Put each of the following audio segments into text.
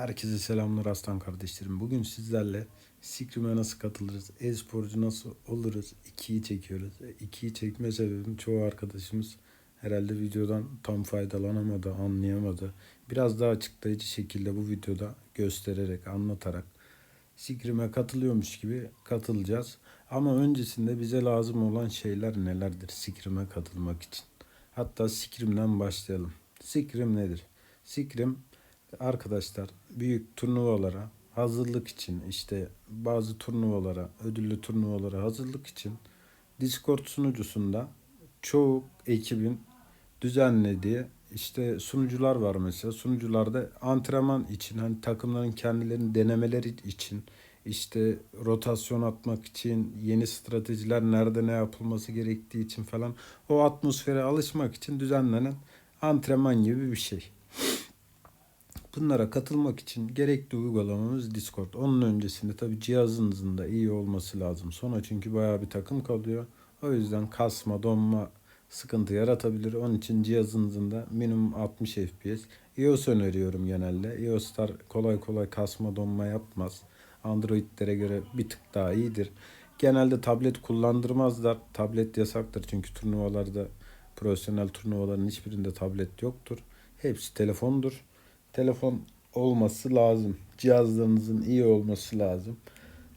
Herkese selamlar aslan kardeşlerim. Bugün sizlerle Scrim'e nasıl katılırız, e-sporcu nasıl oluruz 2'yi çekiyoruz. 2'yi çekme sebebim çoğu arkadaşımız herhalde videodan tam faydalanamadı, anlayamadı. Biraz daha açıklayıcı şekilde bu videoda göstererek, anlatarak Scrim'e katılıyormuş gibi katılacağız. Ama öncesinde bize lazım olan şeyler nelerdir Scrim'e katılmak için? Hatta Scrim'den başlayalım. Scrim nedir? Scrim arkadaşlar büyük turnuvalara hazırlık için işte bazı turnuvalara, ödüllü turnuvalara hazırlık için Discord sunucusunda çoğu ekibin düzenlediği işte sunucular var mesela. Sunucularda antrenman için hani takımların kendilerini denemeleri için işte rotasyon atmak için yeni stratejiler nerede ne yapılması gerektiği için falan o atmosfere alışmak için düzenlenen antrenman gibi bir şey. Bunlara katılmak için gerekli uygulamamız Discord. Onun öncesinde tabi cihazınızın da iyi olması lazım. Sonra çünkü bayağı bir takım kalıyor. O yüzden kasma, donma sıkıntı yaratabilir. Onun için cihazınızın da minimum 60 FPS. iOS öneriyorum genelde. iOS'lar kolay kolay kasma, donma yapmaz. Android'lere göre bir tık daha iyidir. Genelde tablet kullandırmazlar. Tablet yasaktır çünkü turnuvalarda profesyonel turnuvaların hiçbirinde tablet yoktur. Hepsi telefondur telefon olması lazım. Cihazlarınızın iyi olması lazım.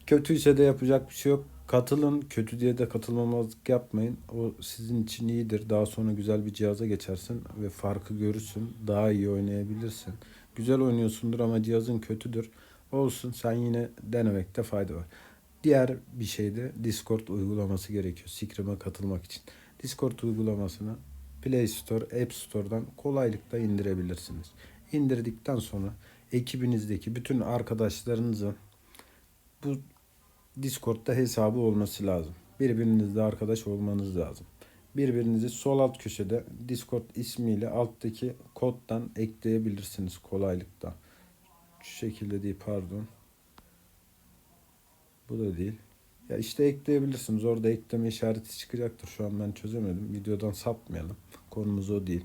Kötüyse de yapacak bir şey yok. Katılın. Kötü diye de katılmamazlık yapmayın. O sizin için iyidir. Daha sonra güzel bir cihaza geçersin ve farkı görürsün. Daha iyi oynayabilirsin. Güzel oynuyorsundur ama cihazın kötüdür. Olsun sen yine denemekte fayda var. Diğer bir şey de Discord uygulaması gerekiyor. Scrim'e katılmak için. Discord uygulamasını Play Store, App Store'dan kolaylıkla indirebilirsiniz indirdikten sonra ekibinizdeki bütün arkadaşlarınızın bu Discord'da hesabı olması lazım. Birbirinizle arkadaş olmanız lazım. Birbirinizi sol alt köşede Discord ismiyle alttaki koddan ekleyebilirsiniz kolaylıkla. Şu şekilde değil pardon. Bu da değil. Ya işte ekleyebilirsiniz. Orada ekleme işareti çıkacaktır. Şu an ben çözemedim. Videodan sapmayalım. Konumuz o değil.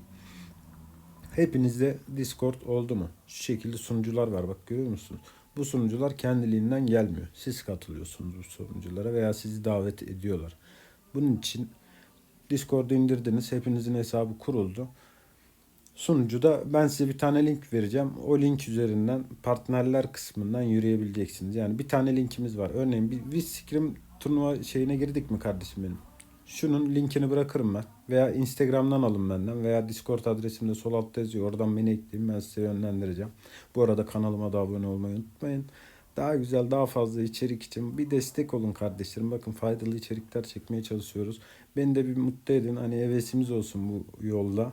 Hepinizde Discord oldu mu? Şu şekilde sunucular var bak görüyor musunuz? Bu sunucular kendiliğinden gelmiyor. Siz katılıyorsunuz bu sunuculara veya sizi davet ediyorlar. Bunun için Discord'u indirdiniz. Hepinizin hesabı kuruldu. Sunucuda ben size bir tane link vereceğim. O link üzerinden partnerler kısmından yürüyebileceksiniz. Yani bir tane linkimiz var. Örneğin bir Wizscrim turnuva şeyine girdik mi kardeşim benim? Şunun linkini bırakırım ben. Veya Instagram'dan alın benden. Veya Discord adresimde sol altta yazıyor. Oradan beni ekleyin. Ben size yönlendireceğim. Bu arada kanalıma da abone olmayı unutmayın. Daha güzel, daha fazla içerik için bir destek olun kardeşlerim. Bakın faydalı içerikler çekmeye çalışıyoruz. Beni de bir mutlu edin. Hani hevesimiz olsun bu yolda.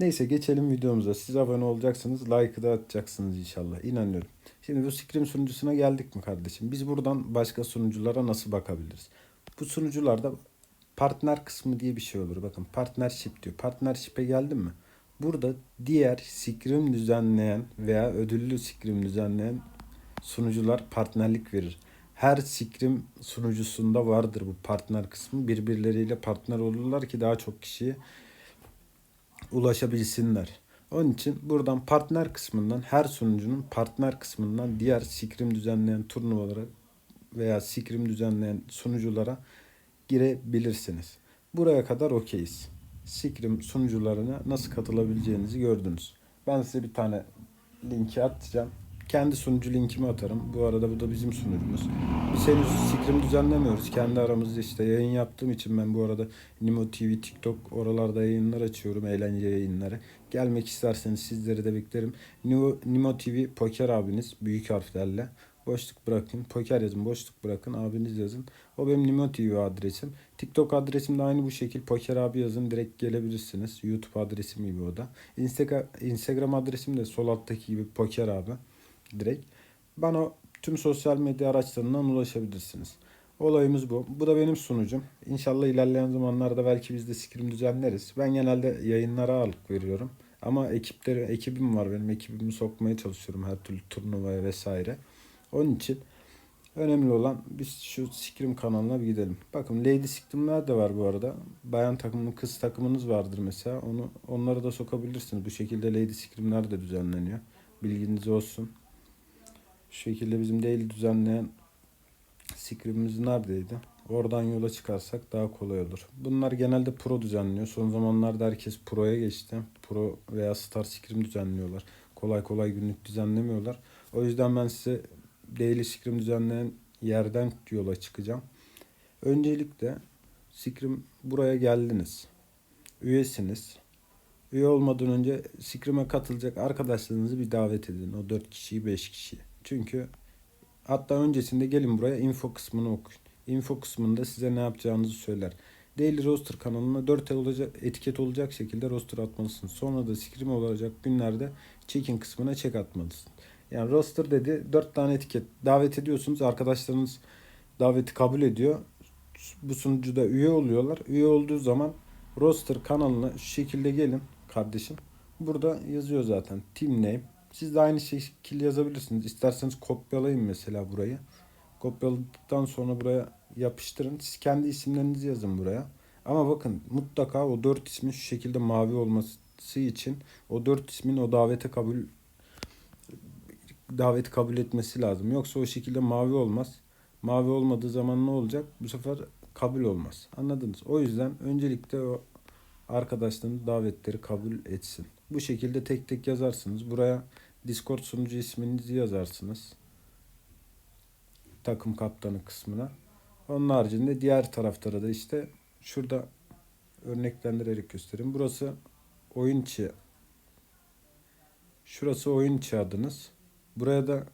Neyse geçelim videomuza. Siz abone olacaksınız. Like'ı da atacaksınız inşallah. İnanıyorum. Şimdi bu Scrim sunucusuna geldik mi kardeşim? Biz buradan başka sunuculara nasıl bakabiliriz? Bu sunucularda partner kısmı diye bir şey olur. Bakın partnership diyor. Partnership'e geldim mi? Burada diğer scrim düzenleyen veya ödüllü scrim düzenleyen sunucular partnerlik verir. Her scrim sunucusunda vardır bu partner kısmı. Birbirleriyle partner olurlar ki daha çok kişiye ulaşabilsinler. Onun için buradan partner kısmından her sunucunun partner kısmından diğer scrim düzenleyen turnuvalara veya scrim düzenleyen sunuculara girebilirsiniz. Buraya kadar okeyiz. Sikrim sunucularına nasıl katılabileceğinizi gördünüz. Ben size bir tane linki atacağım. Kendi sunucu linkimi atarım. Bu arada bu da bizim sunucumuz. Biz henüz Sikrim düzenlemiyoruz. Kendi aramızda işte yayın yaptığım için ben bu arada Nimo TV, TikTok oralarda yayınlar açıyorum. Eğlence yayınları. Gelmek isterseniz sizleri de beklerim. Nimo, Nimo TV Poker abiniz büyük harflerle. Boşluk bırakın. Poker yazın. Boşluk bırakın. Abiniz yazın. O benim Nimo TV adresim. TikTok adresim de aynı bu şekil. Poker abi yazın. Direkt gelebilirsiniz. YouTube adresim gibi o da. Instagram, Instagram adresim de sol alttaki gibi Poker abi. Direkt. Bana tüm sosyal medya araçlarından ulaşabilirsiniz. Olayımız bu. Bu da benim sunucum. İnşallah ilerleyen zamanlarda belki biz de scrim düzenleriz. Ben genelde yayınlara ağırlık veriyorum. Ama ekipleri, ekibim var benim. Ekibimi sokmaya çalışıyorum her türlü turnuvaya vesaire. Onun için önemli olan biz şu Scrim kanalına bir gidelim. Bakın Lady Scrim'ler de var bu arada. Bayan takımı, kız takımınız vardır mesela. Onu onları da sokabilirsiniz. Bu şekilde Lady Scrim'ler de düzenleniyor. Bilginiz olsun. Şu şekilde bizim daily düzenleyen Scrim'imiz neredeydi? Oradan yola çıkarsak daha kolay olur. Bunlar genelde pro düzenliyor. Son zamanlarda herkes pro'ya geçti. Pro veya Star Scrim düzenliyorlar. Kolay kolay günlük düzenlemiyorlar. O yüzden ben size daily Scrim düzenleyen yerden yola çıkacağım. Öncelikle Scrim buraya geldiniz. Üyesiniz. Üye olmadan önce Scrim'e katılacak arkadaşlarınızı bir davet edin. O 4 kişiyi 5 kişiyi. Çünkü hatta öncesinde gelin buraya info kısmını okuyun. Info kısmında size ne yapacağınızı söyler. Daily Roster kanalına 4 olacak, etiket olacak şekilde roster atmalısın. Sonra da Scrim olacak günlerde check-in kısmına check atmalısın. Yani roster dedi 4 tane etiket davet ediyorsunuz. Arkadaşlarınız daveti kabul ediyor. Bu sunucuda üye oluyorlar. Üye olduğu zaman roster kanalına şu şekilde gelin kardeşim. Burada yazıyor zaten team name. Siz de aynı şekilde yazabilirsiniz. İsterseniz kopyalayın mesela burayı. Kopyaladıktan sonra buraya yapıştırın. Siz kendi isimlerinizi yazın buraya. Ama bakın mutlaka o dört ismin şu şekilde mavi olması için o dört ismin o davete kabul daveti kabul etmesi lazım. Yoksa o şekilde mavi olmaz. Mavi olmadığı zaman ne olacak? Bu sefer kabul olmaz. Anladınız? O yüzden öncelikle o arkadaşların davetleri kabul etsin. Bu şekilde tek tek yazarsınız. Buraya Discord sunucu isminizi yazarsınız. Takım kaptanı kısmına. Onun haricinde diğer taraftara da işte şurada örneklendirerek göstereyim. Burası oyun içi. Şurası oyun içi adınız. Buraya da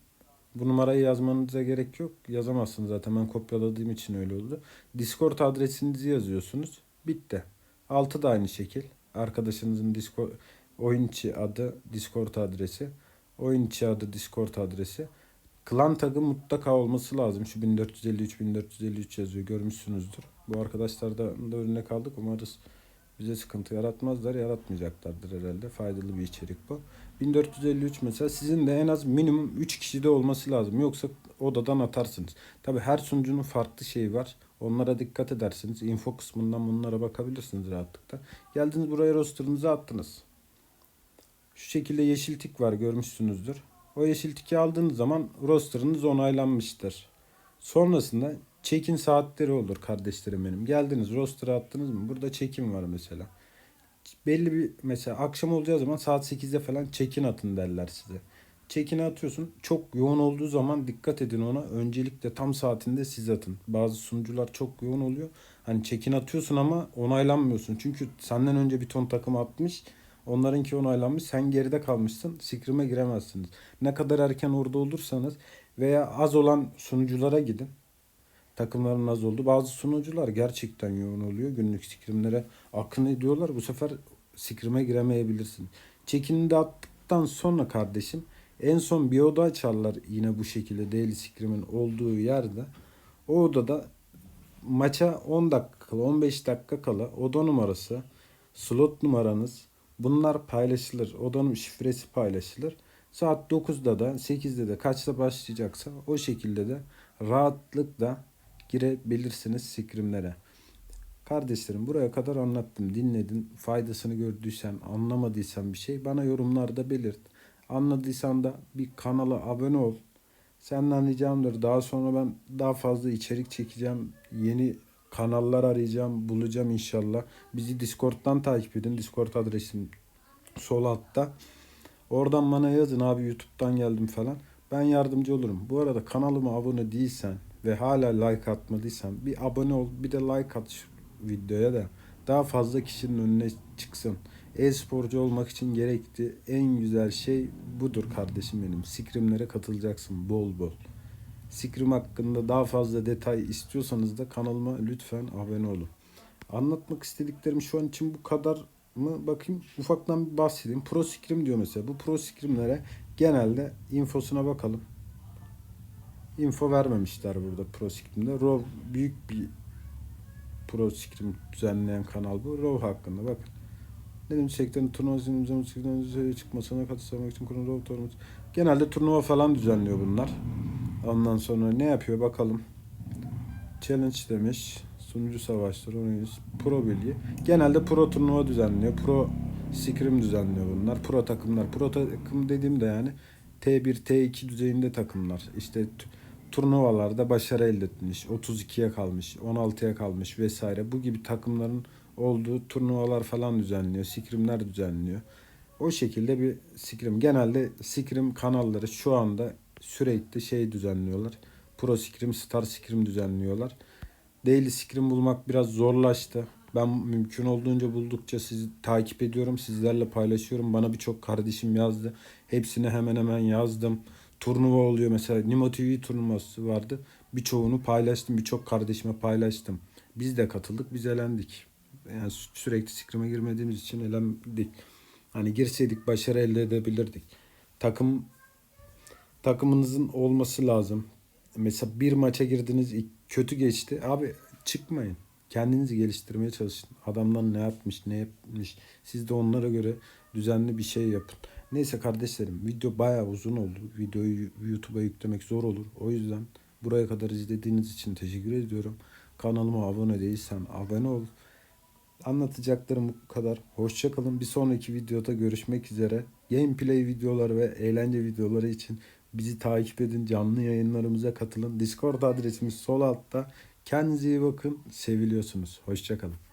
bu numarayı yazmanıza gerek yok. Yazamazsınız zaten ben kopyaladığım için öyle oldu. Discord adresinizi yazıyorsunuz. Bitti. Altı da aynı şekil. Arkadaşınızın Discord oyun içi adı Discord adresi. Oyun içi adı Discord adresi. Klan tagı mutlaka olması lazım. Şu 1453 1453 yazıyor görmüşsünüzdür. Bu arkadaşlardan da örnek aldık. Umarız bize sıkıntı yaratmazlar. Yaratmayacaklardır herhalde. Faydalı bir içerik bu. 1453 mesela sizin de en az minimum 3 kişide olması lazım. Yoksa odadan atarsınız. Tabi her sunucunun farklı şeyi var. Onlara dikkat edersiniz. Info kısmından bunlara bakabilirsiniz rahatlıkla. Geldiniz buraya rosterınızı attınız. Şu şekilde yeşil tik var görmüşsünüzdür. O yeşil tiki aldığınız zaman rosterınız onaylanmıştır. Sonrasında check-in saatleri olur kardeşlerim benim. Geldiniz roster'a attınız mı? Burada check-in var mesela. Belli bir mesela akşam olacağı zaman saat 8'de falan check-in atın derler size. Check-in'i atıyorsun. Çok yoğun olduğu zaman dikkat edin ona. Öncelikle tam saatinde siz atın. Bazı sunucular çok yoğun oluyor. Hani check-in atıyorsun ama onaylanmıyorsun. Çünkü senden önce bir ton takım atmış. Onlarınki onaylanmış. Sen geride kalmışsın. Scrim'e giremezsiniz. Ne kadar erken orada olursanız veya az olan sunuculara gidin. Takımların az oldu. Bazı sunucular gerçekten yoğun oluyor. Günlük scrimlere akın ediyorlar. Bu sefer scrim'e giremeyebilirsin. Çekini de attıktan sonra kardeşim en son bir oda açarlar yine bu şekilde Daily Scrim'in olduğu yerde. O odada maça 10 dakika kala 15 dakika kala oda numarası, slot numaranız bunlar paylaşılır. Odanın şifresi paylaşılır. Saat 9'da da 8'de de kaçta başlayacaksa o şekilde de rahatlıkla girebilirsiniz sikrimlere. Kardeşlerim buraya kadar anlattım. Dinledin. Faydasını gördüysen, anlamadıysan bir şey bana yorumlarda belirt. Anladıysan da bir kanala abone ol. Senden ricamdır. Daha sonra ben daha fazla içerik çekeceğim. Yeni kanallar arayacağım, bulacağım inşallah. Bizi Discord'dan takip edin. Discord adresim sol altta. Oradan bana yazın abi YouTube'dan geldim falan. Ben yardımcı olurum. Bu arada kanalıma abone değilsen ve hala like atmadıysan bir abone ol bir de like at şu videoya da daha fazla kişinin önüne çıksın. E-sporcu olmak için gerekli en güzel şey budur kardeşim benim. Sikrimlere katılacaksın bol bol. Sikrim hakkında daha fazla detay istiyorsanız da kanalıma lütfen abone olun. Anlatmak istediklerim şu an için bu kadar mı? Bakayım ufaktan bir bahsedeyim. Pro Scrim diyor mesela. Bu Pro Scrim'lere genelde infosuna bakalım. Info vermemişler burada Pro Scrim'de. Raw büyük bir Pro Scrim düzenleyen kanal bu. Raw hakkında bakın. Dedim sektörün turnuvasının çıkmasına katılmak için kurulan Raw turnuvası. Genelde turnuva falan düzenliyor bunlar. Ondan sonra ne yapıyor bakalım. Challenge demiş. Sunucu savaşları oynuyoruz. Pro bilgi. Genelde pro turnuva düzenliyor. Pro scrim düzenliyor bunlar. Pro takımlar. Pro takım dediğim de yani T1, T2 düzeyinde takımlar. İşte turnuvalarda başarı elde etmiş. 32'ye kalmış, 16'ya kalmış vesaire. Bu gibi takımların olduğu turnuvalar falan düzenliyor. Sikrimler düzenliyor. O şekilde bir sikrim. Genelde sikrim kanalları şu anda sürekli şey düzenliyorlar. Pro sikrim, star sikrim düzenliyorlar. Daily sikrim bulmak biraz zorlaştı. Ben mümkün olduğunca buldukça sizi takip ediyorum. Sizlerle paylaşıyorum. Bana birçok kardeşim yazdı. Hepsine hemen hemen yazdım. Turnuva oluyor mesela. Nimo TV turnuvası vardı. Birçoğunu paylaştım. Birçok kardeşime paylaştım. Biz de katıldık. Biz elendik. Yani sü- sürekli sikrime girmediğimiz için elendik. Hani girseydik başarı elde edebilirdik. Takım takımınızın olması lazım. Mesela bir maça girdiniz kötü geçti. Abi çıkmayın. Kendinizi geliştirmeye çalışın. Adamlar ne yapmış, ne yapmış. Siz de onlara göre düzenli bir şey yapın. Neyse kardeşlerim video bayağı uzun oldu. Videoyu YouTube'a yüklemek zor olur. O yüzden buraya kadar izlediğiniz için teşekkür ediyorum. Kanalıma abone değilsen abone ol. Anlatacaklarım bu kadar. Hoşçakalın. Bir sonraki videoda görüşmek üzere. Gameplay videoları ve eğlence videoları için bizi takip edin. Canlı yayınlarımıza katılın. Discord adresimiz sol altta. Kendinize iyi bakın. Seviliyorsunuz. Hoşçakalın.